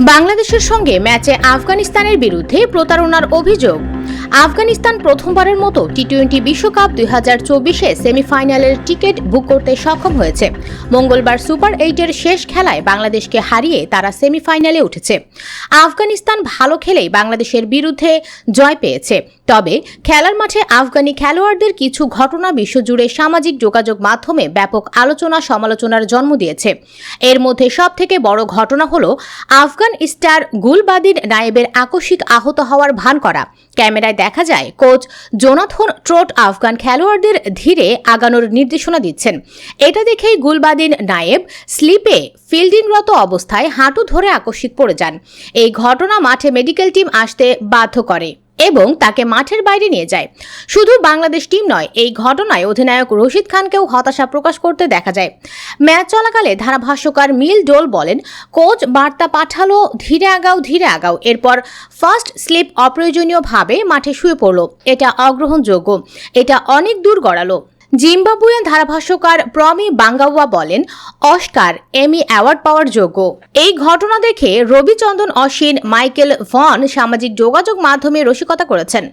বাংলাদেশের সঙ্গে ম্যাচে আফগানিস্তানের বিরুদ্ধে প্রতারণার অভিযোগ। আফগানিস্তান প্রথমবারের মতো টি টোয়েন্টি বিশ্বকাপ দুই হাজার চব্বিশে সেমিফাইনালের টিকিট বুক করতে সক্ষম হয়েছে। মঙ্গলবার সুপার এইটের শেষ খেলায় বাংলাদেশকে হারিয়ে তারা সেমিফাইনালে উঠেছে। আফগানিস্তান ভালো খেলেই বাংলাদেশের বিরুদ্ধে জয় পেয়েছে। তবে খেলার মাঠে আফগানি খেলোয়াড়দের কিছু ঘটনা বিশ্বজুড়ে সামাজিক যোগাযোগ মাধ্যমে ব্যাপক আলোচনা সমালোচনার জন্ম দিয়েছে। এর মধ্যে সবথেকে বড় ঘটনা হল আফগান স্টার গুলবাদিন নায়েবের আকস্মিক আহত হওয়ার ভান করা। ক্যামেরায় দেখা যায়, কোচ জোনাথন ট্রোট আফগান খেলোয়াড়দের ধীরে আগানোর নির্দেশনা দিচ্ছেন। এটা দেখেই গুলবাদিন নায়েব স্লিপে ফিল্ডিংরত অবস্থায় হাঁটু ধরে আকস্মিক পড়ে যান। এই ঘটনা মাঠে মেডিকেল টিম আসতে বাধ্য করে। এবং তাকে মাঠের বাইরে নিয়ে যায়। শুধু বাংলাদেশ টিম নয়, এই ঘটনায় অধিনায়ক রশিদ খানকেও হতাশা প্রকাশ করতে দেখা যায়। ম্যাচ চলাকালে ধারাভাষ্যকার মিল ডোল বলেন, কোচ বার্তা পাঠালো, ধীরে আগাও ধীরে আগাও। এরপর ফার্স্ট স্লিপ অপ্রয়োজনীয়ভাবে মাঠে শুয়ে পড়ল। এটা অগ্রহণযোগ্য। এটা অনেক দূর গড়ালো। জিম্বাবুয়ান ধারাভাষ্যকার প্রমি বাঙ্গাওয়া বলেন, অস্কার, এমি অ্যাওয়ার্ড পাওয়ার যোগ্য। এই ঘটনা দেখে রবিচন্দন অশ্বিন, মাইকেল ভন সামাজিক যোগাযোগ মাধ্যমে রসিকতা করেছেন।